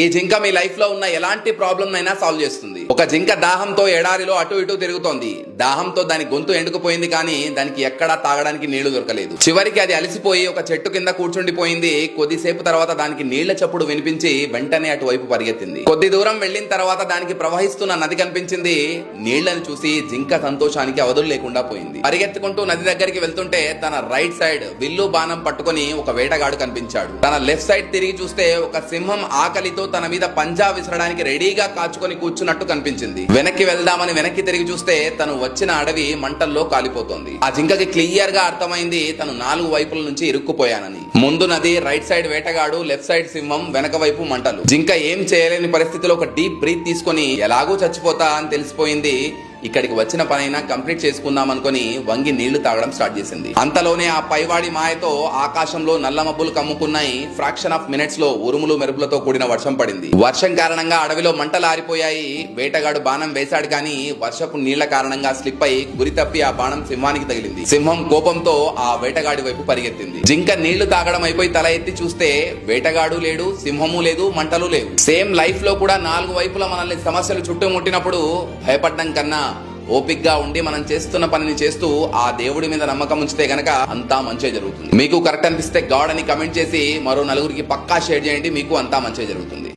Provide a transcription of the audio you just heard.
ఈ జింక మీ లైఫ్లో ఉన్న ఎలాంటి ప్రాబ్లం అయినా సాల్వ్ చేస్తుంది. ఒక జింక దాహంతో ఎడారిలో అటు ఇటు తిరుగుతోంది. దాహంతో దాని గొంతు ఎండుకుపోయింది కానీ దానికి ఎక్కడా తాగడానికి నీళ్ళు దొరకలేదు. చివరికి అది అలసిపోయి ఒక చెట్టు కింద కూర్చుండిపోయింది. కొద్దిసేపు తర్వాత దానికి నీళ్ళ చప్పుడు వినిపించి వెంటనే అటువైపు పరిగెత్తింది. కొద్ది దూరం వెళ్ళిన తర్వాత దానికి ప్రవహిస్తున్న నది కనిపించింది. నీళ్ళను చూసి జింక సంతోషానికి అవధులు లేకుండా పోయింది. పరిగెత్తుకుంటూ నది దగ్గరికి వెళ్తుంటే తన రైట్ సైడ్ విల్లు బాణం పట్టుకొని ఒక వేటగాడు కనిపించాడు. తన లెఫ్ట్ సైడ్ తిరిగి చూస్తే ఒక సింహం ఆకలితో తన మీద పంజా విసరడానికి రెడీగా కాచుకొని కూర్చున్నట్టు కనిపించింది. వెనక్కి వెళ్దామని వెనక్కి తిరిగి చూస్తే తను వచ్చిన అడవి మంటల్లో కాలిపోతుంది. ఆ జింకకి క్లియర్గా అర్థమైంది తను నాలుగు వైపుల నుంచి ఇరుక్కుపోయానని. ముందు నది రైట్ సైడ్ వేటగాడు లెఫ్ట్ సైడ్ సింహం వెనక వైపు మంటలు. జింక ఏం చేయలేని పరిస్థితిలో ఒక డీప్ బ్రీత్ తీసుకొని ఎలాగూ చచ్చిపోతా అని తెలిసిపోయింది ఇక్కడికి వచ్చిన పనైనా కంప్లీట్ చేసుకుందాం అనుకుని వంగి నీళ్ళు తాగడం స్టార్ట్ చేసింది. అంతలోనే ఆ పైవాడి మాయతో ఆకాశంలో నల్ల మబ్బులు కమ్ముకున్నాయి. ఫ్రాక్షన్ ఆఫ్ మినిట్స్లో ఉరుములు మెరుపులతో కూడిన వర్షం పడింది. వర్షం కారణంగా అడవిలో మంటలు ఆరిపోయాయి వేటగాడు బాణం వేశాడు కానీ వర్షపు నీళ్ళ కారణంగా స్లిప్ అయి గురి తప్పి ఆ బాణం సింహానికి తగిలింది. సింహం కోపంతో ఆ వేటగాడి వైపు పరిగెత్తింది. జింక నీళ్ళు తాగడం అయిపోయి తల ఎత్తి చూస్తే వేటగాడు లేడు సింహము లేదు మంటలు లేవు. సేమ్ లైఫ్లో కూడా నాలుగు వైపులా మనల్ని సమస్యలు చుట్టుముట్టినప్పుడు భయపడడం కన్నా ఓపిక్గా ఉండి మనం చేస్తున్న పనిని చేస్తూ ఆ దేవుడి మీద నమ్మకం ఉంచితే గనక అంతా మంచిగా జరుగుతుంది. మీకు కరెక్ట్ అనిపిస్తే గాడ్ అని కమెంట్ చేసి మరో నలుగురికి పక్కా షేర్ చేయండి మీకు అంతా మంచిగా జరుగుతుంది.